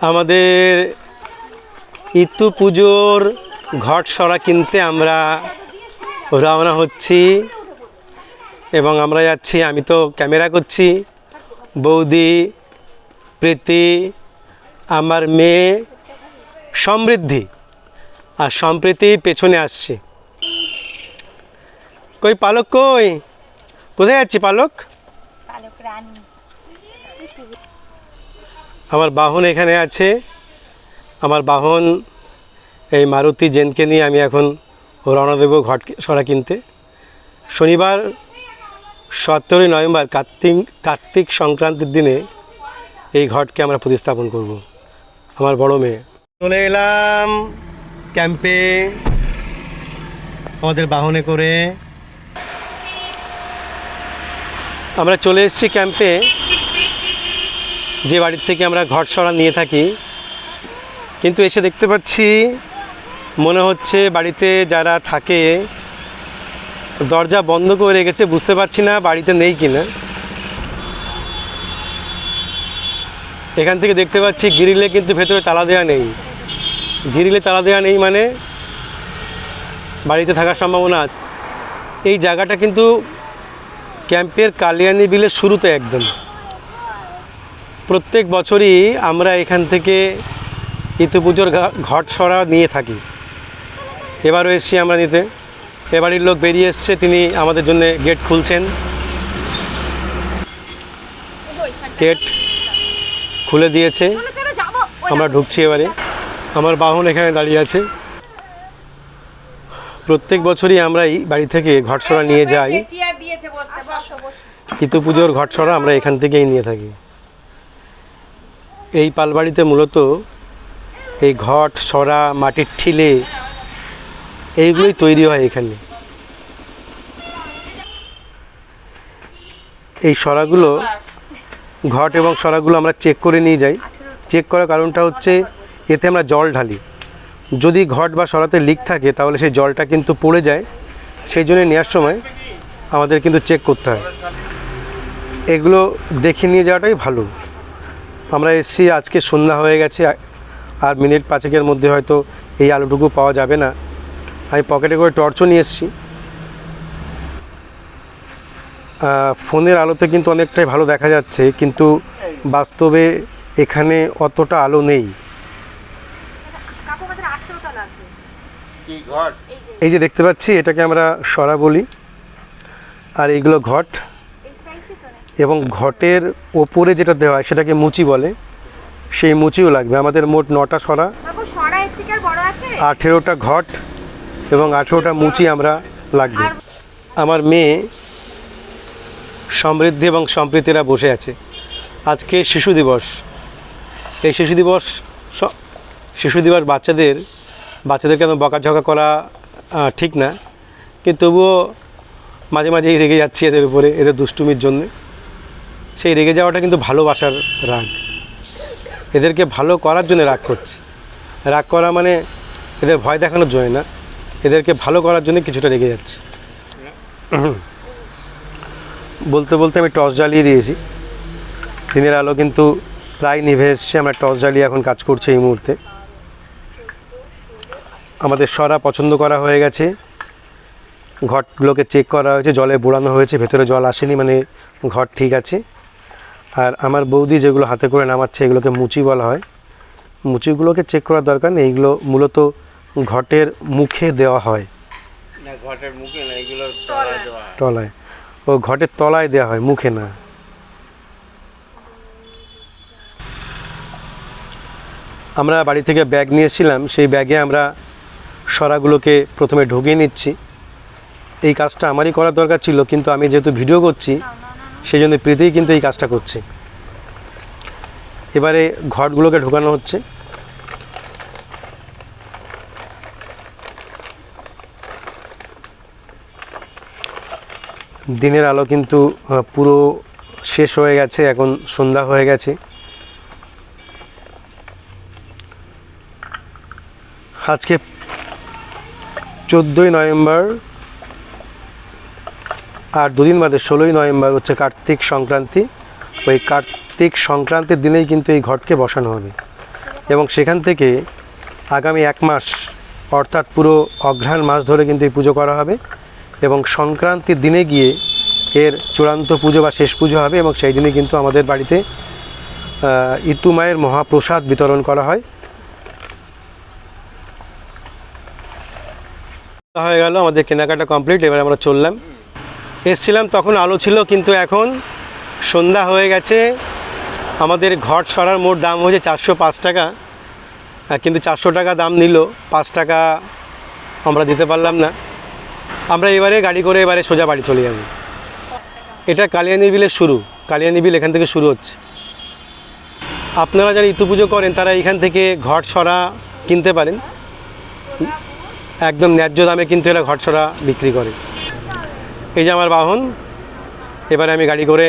আমাদের ইতু পুজোর ঘট সরা কিনতে আমরা রওনা হচ্ছি এবং আমরা যাচ্ছি, আমি তো ক্যামেরা করছি। বৌদি, প্রীতি, আমার মেয়ে সমৃদ্ধি। আর সম্প্রীতি পেছনে আসছে। কই পালক কই? কোথায় যাচ্ছি পালক? পালক রানী। আমার বাহন এখানে আছে। আমার বাহন এই মারুতি জেনকে নিয়ে আমি এখন রওনা দেবো ঘট সরা কিনতে। শনিবার সতেরোই নভেম্বর কার্তিক কার্তিক সংক্রান্তির দিনে এই ঘটকে আমরা প্রতিস্থাপন করব। আমার বড় মেয়ে। চলে এলাম ক্যাম্পে। আমাদের বাহনে করে। আমরা চলে এসেছি ক্যাম্পে। যে বাড়ির থেকে আমরা ঘট সরা নিয়ে থাকি, কিন্তু এসে দেখতে পাচ্ছি মনে হচ্ছে বাড়িতে যারা থাকে, দরজা বন্ধ করে রেখেছে, বুঝতে পারছি না বাড়িতে নেই কিনা। এখান থেকে দেখতে পাচ্ছি গিরিলে কিন্তু ভেতরে তালা দেওয়া নেই। গিরিলে তালা দেওয়া নেই মানে বাড়িতে থাকার সম্ভাবনা আছে। এই জায়গাটা কিন্তু ক্যাম্পের কালিয়ানি বিলের শুরুতে একদম। প্রত্যেক বছরই আমরা এখান থেকে ইতু পুজোর ঘট সরা নিয়ে থাকি। এবারও এসছি আমরা নিতে। এ বাড়ির লোক বেরিয়ে এসছে তিনি আমাদের জন্য গেট খুলছেন। গেট খুলে দিয়েছে। আমরা ঢুকছি এবারে। আমার বাহন এখানে দাঁড়িয়ে আছে। প্রত্যেক বছরই আমরা এই বাড়ি থেকে ঘটসরা নিয়ে যাই। ইতু পুজোর ঘটসরা আমরা এখান থেকেই নিয়ে থাকি। এই পালবাড়িতে মূলত এই ঘট, সরা, মাটির ঠিলে এইগুলোই তৈরি হয় এখানে। এই সরাগুলো, ঘট এবং সরাগুলো আমরা চেক করে নিয়ে যাই। চেক করার কারণটা হচ্ছে এতে আমরা জল ঢালি। যদি ঘট বা সরাতে লিক থাকে, তাহলে সেই জলটা কিন্তু পড়ে যায়। সেই জন্য নেওয়ার সময় আমাদের কিন্তু চেক করতে হয়। এগুলো দেখে নিয়ে যাওয়াটাই ভালো। আমরা এসছি আজকে সন্ধ্যা হয়ে গেছে আর মিনিট পাঁচেকের মধ্যে হয়তো এই আলুটুকু পাওয়া যাবে না। আমি পকেটে করে টর্চও নিয়ে এসেছি। ফোনের আলোতে কিন্তু অনেকটাই ভালো দেখা যাচ্ছে কিন্তু বাস্তবে এখানে অতটা আলো নেই। এই যে। দেখতে পাচ্ছি এটাকে আমরা সরা বলি। আর এইগুলো ঘট? এবং ঘটের ওপরে যেটা দেওয়া হয় সেটাকে মুচি বলে। সেই মুচিও লাগবে। আমাদের মোট নটা সরা। আঠেরোটা ঘট এবং আঠেরোটা মুচি আমরা লাগবে। আমার মেয়ে সমৃদ্ধি এবং সম্প্রীতিরা বসে আছে। আজকে শিশু দিবস। এই শিশু দিবস শিশু দিবস বাচ্চাদের বাচ্চাদেরকে আমি বকাঝকা করা ঠিক না। কিন্তু তবুও মাঝে মাঝেই রেগে যাচ্ছি এদের উপরে এদের দুষ্টুমির জন্য। সেই রেগে যাওয়াটা কিন্তু ভালোবাসার রাগ। এদেরকে ভালো করার জন্য রাগ করছে। রাগ করা মানে এদের ভয় দেখানোর জন্য না, এদেরকে ভালো করার জন্য কিছুটা রেগে যাচ্ছে। বলতে বলতে আমি টর্চ জ্বালিয়ে দিয়েছি। দিনের আলো কিন্তু প্রায় নিভে এসছে, আমরা টর্চ জ্বালিয়ে এখন কাজ করছি এই মুহূর্তে। আমাদের সরা পছন্দ করা হয়ে গেছে। ঘটগুলোকে চেক করা হয়েছে, জলে বোড়ানো হয়েছে, ভেতরে জল আসেনি মানে ঘট ঠিক আছে। আর আমার বৌদি যেগুলো হাতে করে নামাচ্ছে এগুলোকে মুচি বলা হয়। মুচিগুলোকে চেক করার দরকার নেই এইগুলো মূলত ঘটের মুখে দেওয়া হয়। ঘটের মুখে না এগুলো তলায়। ও ঘটের তলায় দেওয়া হয় মুখে না। আমরা বাড়ি থেকে ব্যাগ নিয়ে এসেছিলাম সেই ব্যাগে আমরা সরাগুলোকে প্রথমে ঢুকিয়ে নিচ্ছি। এই কাজটা আমারই করার দরকার ছিল কিন্তু আমি যেহেতু ভিডিও করছি। সেই জন্য প্রীতিই কিন্তু এই কাজটা করছে। এবারে ঘটগুলোকে ঢোকানো হচ্ছে। দিনের আলো কিন্তু পুরো শেষ হয়ে গেছে, এখন সন্ধ্যা হয়ে গেছে। আজকে চোদ্দোই নভেম্বর আর দুদিন বাদে ষোলোই নভেম্বর হচ্ছে কার্তিক সংক্রান্তি। ওই কার্তিক সংক্রান্তির দিনেই কিন্তু এই ঘটকে বসানো হবে। এবং সেখান থেকে আগামী এক মাস, অর্থাৎ পুরো অঘ্রাণ মাস ধরে কিন্তু এই পুজো করা হবে। এবং সংক্রান্তির দিনে গিয়ে এর চূড়ান্ত পুজো বা শেষ পুজো হবে এবং সেই দিনে কিন্তু আমাদের বাড়িতে ইতু মায়ের মহাপ্রসাদ বিতরণ করা হয়। হয়ে গেল, আমাদের কেনাকাটা কমপ্লিট এবার আমরা চললাম। এসছিলাম, তখন আলো ছিল, কিন্তু এখন সন্ধ্যা হয়ে গেছে। আমাদের ঘট সরার মোট দাম হয়েছে চারশো পাঁচ টাকা। কিন্তু চারশো টাকা দাম নিল, পাঁচ টাকা আমরা দিতে পারলাম না। আমরা এবারে গাড়ি করে এবারে সোজা বাড়ি চলে যাব। এটা কালিয়ানি বিলের শুরু। কালিয়ানি বিল এখান থেকে শুরু হচ্ছে। আপনারা যারা ইতু পুজো করেন, তারা এখান থেকে ঘট সরা কিনতে পারেন। একদম ন্যায্য দামে কিন্তু এরা ঘট সরা বিক্রি করে। এই যে আমার বাহন এবারে আমি গাড়ি করে